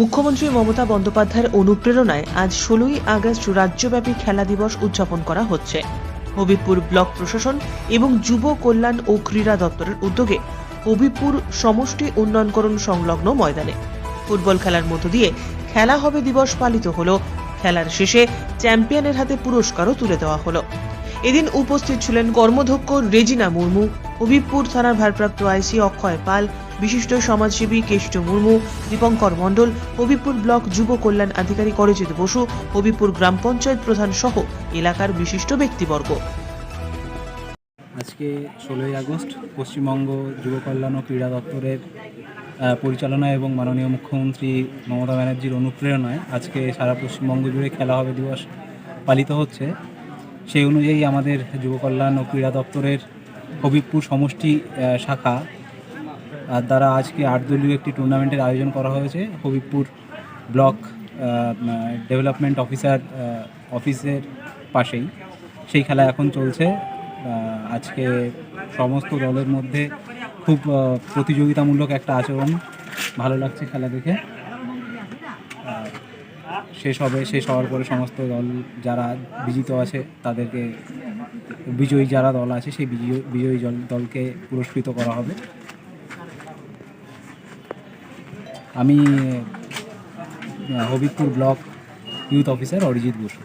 মুখ্যমন্ত্রী মমতা বন্দ্যোপাধ্যায়ের অনুপ্রেরণায় আজ ষোলোই আগস্ট রাজ্যব্যাপী খেলা দিবস উদযাপন করা হচ্ছে। হবিবপুর ব্লক প্রশাসন এবং যুব কল্যাণ ও ক্রীড়া দপ্তরের উদ্যোগে হবিবপুর সমষ্টি উন্নয়নকরণ সংলগ্ন ময়দানে। ফুটবল খেলার মধ্য দিয়ে খেলা হবে দিবস পালিত হলো। খেলার শেষে চ্যাম্পিয়নের হাতে পুরস্কারও তুলে দেওয়া হলো। এদিন উপস্থিত ছিলেন কর্মধ্যক্ষ রেজিনা মুর্মু, হবিবপুর থানার ভারপ্রাপ্ত আইসি অক্ষয় পাল, বিশিষ্ট সমাজসেবী কেষ্ট মুর্মু, দীপঙ্কর মণ্ডল, হবিবপুর ব্লক যুব কল্যাণ আধিকারিক অরিজিৎ বসু, হবিবপুর গ্রাম পঞ্চায়েত প্রধান সহ এলাকার বিশিষ্ট ব্যক্তিবর্গ। আজকে ষোলোই আগস্ট, পশ্চিমবঙ্গ যুব কল্যাণ ও ক্রীড়া দপ্তরের পরিচালনা এবং মাননীয় মুখ্যমন্ত্রী মমতা ব্যানার্জির অনুপ্রেরণায় আজকে সারা পশ্চিমবঙ্গ জুড়ে খেলা হবে দিবস পালিত হচ্ছে। সেই অনুযায়ী আমাদের যুব কল্যাণ ও ক্রীড়া দপ্তরের হবিবপুর সমষ্টি শাখা দ্বারা আজকে আট দলীয় একটি টুর্নামেন্টের আয়োজন করা হয়েছে। হবিবপুর ব্লক ডেভেলপমেন্ট অফিসার অফিসের পাশেই। সেই খেলা এখন চলছে। আজকে সমস্ত দলের মধ্যে খুব প্রতিযোগিতামূলক একটা আচরণ। ভালো লাগছে খেলা দেখে। শেষ হবে, শেষ হওয়ার পরে সমস্ত দল যারা বিজিত আছে, তাদেরকে বিজয়ী যারা দল আছে, সেই বিজয়ী বিজয়ী দল- দলকে পুরস্কৃত করা হবে। আমি Habibpur block youth officer Arijit Basu.